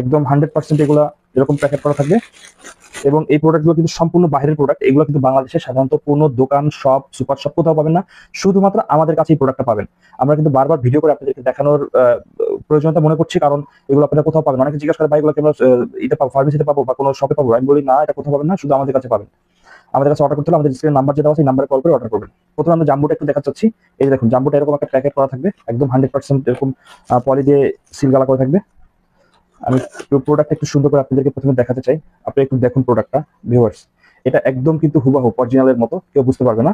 একদম hundred percent এগুলা এরকম প্যাকেট করা থাকবে। এবং এই প্রোডাক্টগুলো কিন্তু সম্পূর্ণ বাইরের প্রোডাক্ট এগুলো কিন্তু বাংলাদেশে সাধারণত কোনো দোকান শপ সুপার শপ কোথাও পাবেন না। শুধুমাত্র আমাদের কাছে এই প্রোডাক্টটা পাবেন। আমরা কিন্তু বারবার ভিডিও করে আপনাদেরকে দেখানোর প্রয়োজনীয়তা মনে করছি, কারণ এগুলো আপনারা কোথাও পাবেন অনেকে জিজ্ঞাসা করে, ভাই, এগুলো ইতে পাবো ফার্মেসিতে পাবো বা কোনো শপে পাবো? আমি বলি, না, এটা কোথাও পাবেন না, শুধু আমাদের কাছে পাবেন। আমাদের কাছে অর্ডার করতে হলে আমাদের স্ক্রিনে নাম্বার যেটা আছে নাম্বারে কল করে অর্ডার করবেন। প্রথমে আমরা জাম্বুটা একটু দেখা চাচ্ছি। এই দেখুন, জাম্বুটা এরকম একটা প্যাকেট করা থাকবে, একদম হান্ড্রেড পার্সেন্ট এরকম পলি দিয়ে সিলগালা করে থাকবে। আমি প্রোডাক্টটা একটু সুন্দর করে আপনাদেরকে প্রথমে দেখাতে চাই। আপনি একটু দেখুন প্রোডাক্টটা ভিউয়ার্স এটা একদম কিন্তু হুবাহু অরিজিনালের মতো কেউ বুঝতে পারবে না।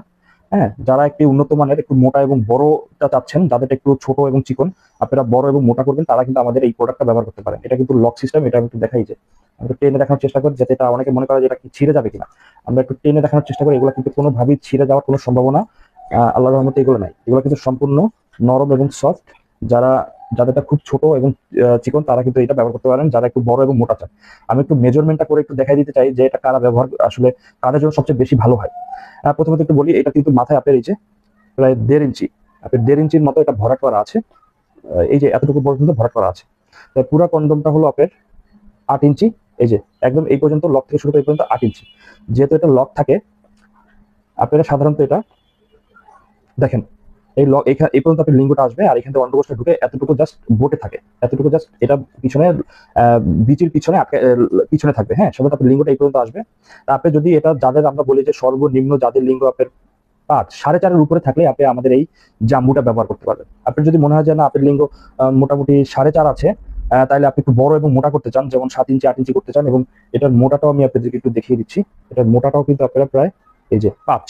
হ্যাঁ যারা একটি উন্নত মানের একটু মোটা এবং বড়টা চাচ্ছেন যাদের একটু ছোট এবং চিকন আপনারা বড় এবং মোটা করবেন তারা কিন্তু আমাদের এই প্রোডাক্টটা ব্যবহার করতে পারেন। এটা কিন্তু লক সিস্টেম এটা আমি একটু দেখাই যে আমি একটু টেনে দেখানোর চেষ্টা করি যাতে এটা অনেকে মনে করে যে এটা কি ছিঁড়ে যাবে কিনা। আমরা একটু টেনে দেখানোর চেষ্টা করি এগুলো কিন্তু কোনোভাবেই ছিঁড়ে যাওয়ার কোনো সম্ভাবনা আহ, আল্লাহর রহমতে এগুলো নাই। এগুলো কিন্তু সম্পূর্ণ নরম এবং সফট যারা যাদেরটা খুব ছোট এবং চিকন, তারা কিন্তু এটা ব্যবহার করতে পারেন, যারা একটু বড় এবং মোটা চান। আমি একটু মেজারমেন্টটা করে একটু দেখাই দিতে চাই যে এটা কারা ব্যবহার, আসলে কাদের জন্য সবচেয়ে বেশি ভালো হয়। প্রথমত একটু বলি, এটা কিন্তু মাথায় আপের এই যে, প্রায় দেড় ইঞ্চি। আপনার দেড় ইঞ্চির মতো এটা ভরাট করা আছে। এই যে এতটুকু পর্যন্ত ভরাট করা আছে। তাই পুরো কন্ডমটা হলো আপের আট ইঞ্চি। এই যে, একদম এই পর্যন্ত লক থেকে শুরু করে পর্যন্ত আট ইঞ্চি। যেহেতু এটা লক থাকে, আপনারা সাধারণত এটা দেখেন এই লক এই পর্যন্ত আপনার লিঙ্গটা আসবে আর এখান থেকে অন্ডকোষটা ঢুকে এতটুকু জাস্ট বোটে থাকে। এতটুকু জাস্ট এটা পিছনে বিচির পিছনে পিছনে থাকবে। হ্যাঁ সাধারণত আপনার লিঙ্গটা এই পর্যন্ত আসবে। তা আপনি যদি এটা যাদের আমরা বলি যে সর্বনিম্ন যাদের লিঙ্গ আপনার পাঁচ, সাড়ে চারের উপরে থাকলে আপনি আমাদের এই জাম্বুটা ব্যবহার করতে পারবেন। আপনার যদি মনে হয় যে না, আপনার লিঙ্গ মোটামুটি সাড়ে চার আছে তাহলে আপনি একটু বড় এবং মোটা করতে চান, যেমন সাত ইঞ্চি, আট ইঞ্চি করতে চান এবং এটার মোটাটাও আমি আপনাদেরকে একটু দেখিয়ে দিচ্ছি। এটার মোটাটাও কিন্তু আপনারা প্রায় এই যে পাঁচ,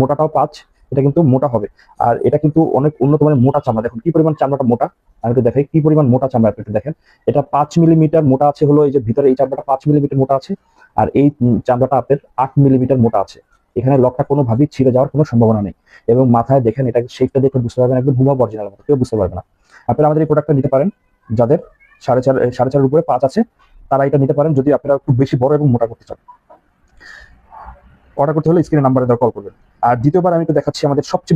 মোটাটাও পাঁচ এটা কিন্তু মোটা হবে। আর এটা কিন্তু অনেক উন্নত মানের মোটা চামড়া। দেখুন, কি পরিমাণ চামড়াটা মোটা? আমি একটু দেখাই, কি পরিমাণ মোটা চামড়া আপনি একটু দেখেন। এটা পাঁচ মিলিমিটার মোটা আছে হলো এই যে ভিতরে, এই চামড়াটা পাঁচ মিলিমিটার মোটা আছে। আর এই চামড়াটা আপনার আট মিলিমিটার মোটা আছে। এখানে লকটা কোনোভাবেই ছিঁড়ে যাওয়ার কোনো সম্ভাবনা নেই। এবং মাথায় দেখেন, এটা শেপটা দেখে বুঝতে পারবেন, একদম হুমা অরিজিনাল মতো, কেউ বুঝতে পারবে না। আপনারা আমাদের এই প্রোডাক্টটা নিতে পারেন, যাদের সাড়ে চার, সাড়ে চারের উপরে পাঁচ আছে, তারা এটা নিতে পারেন যদি আপনারা খুব বেশি বড় এবং মোটা করতে চান। অর্ডার করতে হলে স্ক্রিনে নাম্বারে দেওয়া কল করবেন। আর দ্বিতীয়বার আমি তো দেখাচ্ছি আমাদের সবচেয়ে